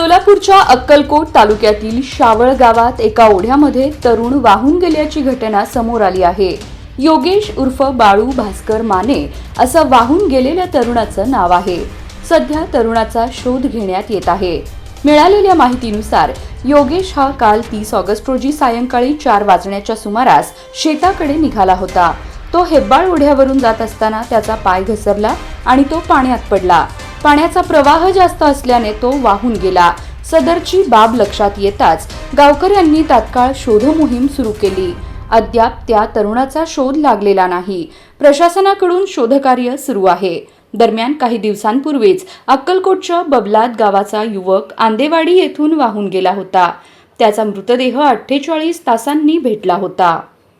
सोलापूरच्या अक्कलकोट तालुक्यातील शावळ गावात एका ओढ्यामध्ये तरुण वाहून गेल्याची घटना समोर आली आहे. योगेश उर्फ बाळू भास्कर माने असं वाहून गेलेल्या तरुणाचं नाव आहे. सध्या तरुणाचा शोध घेण्यात येत आहे. मिळालेल्या माहितीनुसार योगेश हा काल तीस ऑगस्ट रोजी सायंकाळी चार वाजण्याच्या सुमारास शेताकडे निघाला होता. तो हेब्बाळ ओढ्यावरून जात असताना त्याचा पाय घसरला आणि तो पाण्यात पडला. पाण्याचा प्रवाह जास्त असल्याने तो वाहून गेला. सदरची बाब लक्षात येताच गावकऱ्यांनी तात्काळ शोध मोहीम सुरू केली. अद्याप त्या तरुणाचा शोध लागलेला नाही. प्रशासनाकडून शोधकार्य सुरू आहे. दरम्यान काही दिवसांपूर्वीच अक्कलकोटच्या बबलात गावाचा युवक आंदेवाडी येथून वाहून गेला होता. त्याचा मृतदेह अठ्ठेचाळीस तासांनी भेटला होता.